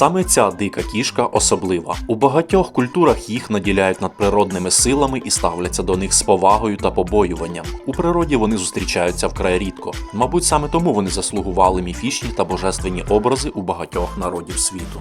Саме ця дика кішка особлива. У багатьох культурах їх наділяють надприродними силами і ставляться до них з повагою та побоюванням. У природі вони зустрічаються вкрай рідко. Мабуть, саме тому вони заслугували міфічні та божественні образи у багатьох народів світу.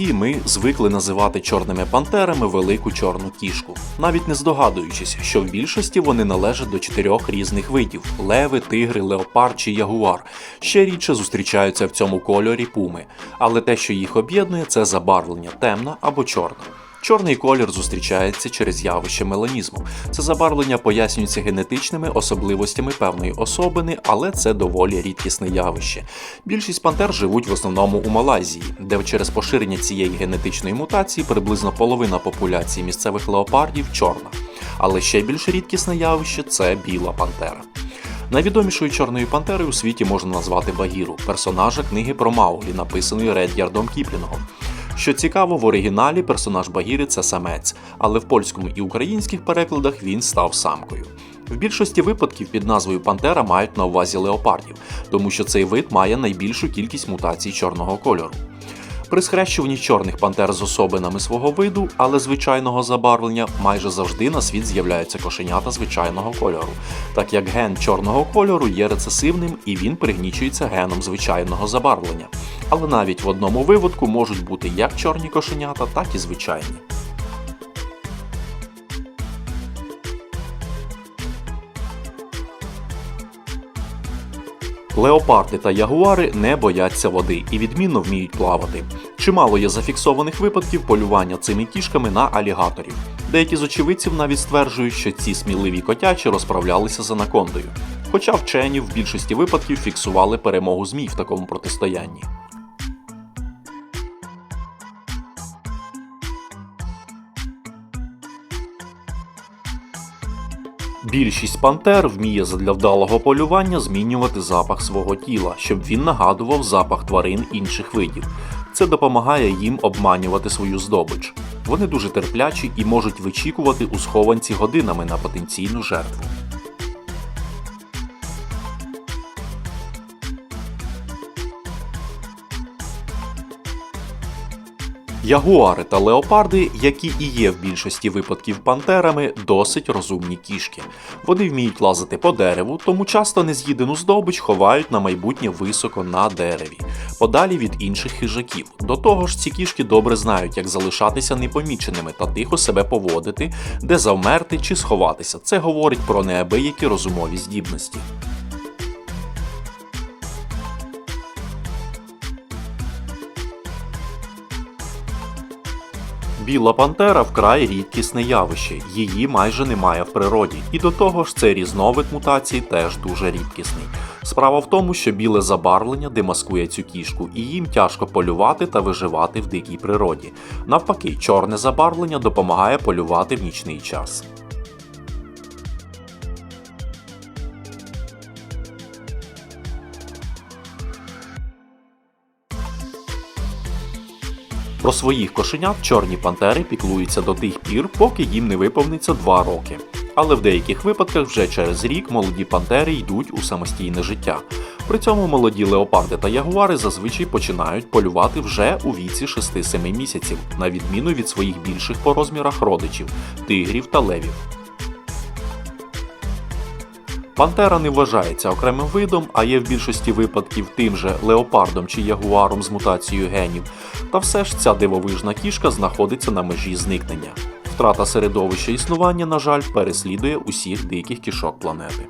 Всі ми звикли називати чорними пантерами велику чорну кішку, навіть не здогадуючись, що в більшості вони належать до чотирьох різних видів: леви, тигри, леопард чи ягуар. Ще рідше зустрічаються в цьому кольорі пуми, але те, що їх об'єднує, це забарвлення темна або чорна. Чорний колір зустрічається через явище меланізму. Це забарвлення пояснюється генетичними особливостями певної особини, але це доволі рідкісне явище. Більшість пантер живуть в основному у Малайзії, де через поширення цієї генетичної мутації приблизно половина популяції місцевих леопардів чорна. Але ще більш рідкісне явище це біла пантера. Найвідомішою чорною пантерою у світі можна назвати Багіру, персонажа книги про Мауглі, написаної Редярдом Кіплінгом. Що цікаво, в оригіналі персонаж Багіри це самець, але в польському і українських перекладах він став самкою. В більшості випадків під назвою Пантера мають на увазі леопардів, тому що цей вид має найбільшу кількість мутацій чорного кольору. При схрещуванні чорних пантер з особинами свого виду, але звичайного забарвлення, майже завжди на світ з'являються кошенята звичайного кольору, так як ген чорного кольору є рецесивним і він пригнічується геном звичайного забарвлення. Але навіть в одному виводку можуть бути як чорні кошенята, так і звичайні. Леопарди та ягуари не бояться води і відмінно вміють плавати. Чимало є зафіксованих випадків полювання цими кішками на алігаторів. Деякі з очевидців навіть стверджують, що ці сміливі котячі розправлялися з анакондою. Хоча вчені в більшості випадків фіксували перемогу змій в такому протистоянні. Більшість пантер вміє задля вдалого полювання змінювати запах свого тіла, щоб він нагадував запах тварин інших видів. Це допомагає їм обманювати свою здобич. Вони дуже терплячі і можуть вичікувати у схованці годинами на потенційну жертву. Ягуари та леопарди, які і є в більшості випадків пантерами, досить розумні кішки. Вони вміють лазити по дереву, тому часто нез'їдену здобич ховають на майбутнє високо на дереві, подалі від інших хижаків. До того ж, ці кішки добре знають, як залишатися непоміченими та тихо себе поводити, де завмерти чи сховатися. Це говорить про неабиякі розумові здібності. Біла пантера вкрай рідкісне явище, її майже немає в природі, і до того ж цей різновид мутації теж дуже рідкісний. Справа в тому, що біле забарвлення демаскує цю кішку, і їм тяжко полювати та виживати в дикій природі. Навпаки, чорне забарвлення допомагає полювати в нічний час. Про своїх кошенят чорні пантери піклуються до тих пір, поки їм не виповниться 2 роки. Але в деяких випадках вже через рік молоді пантери йдуть у самостійне життя. При цьому молоді леопарди та ягуари зазвичай починають полювати вже у віці 6-7 місяців, на відміну від своїх більших по розмірах родичів тигрів та левів. Пантера не вважається окремим видом, а є в більшості випадків тим же леопардом чи ягуаром з мутацією генів. Та все ж ця дивовижна кішка знаходиться на межі зникнення. Втрата середовища існування, на жаль, переслідує усіх диких кішок планети.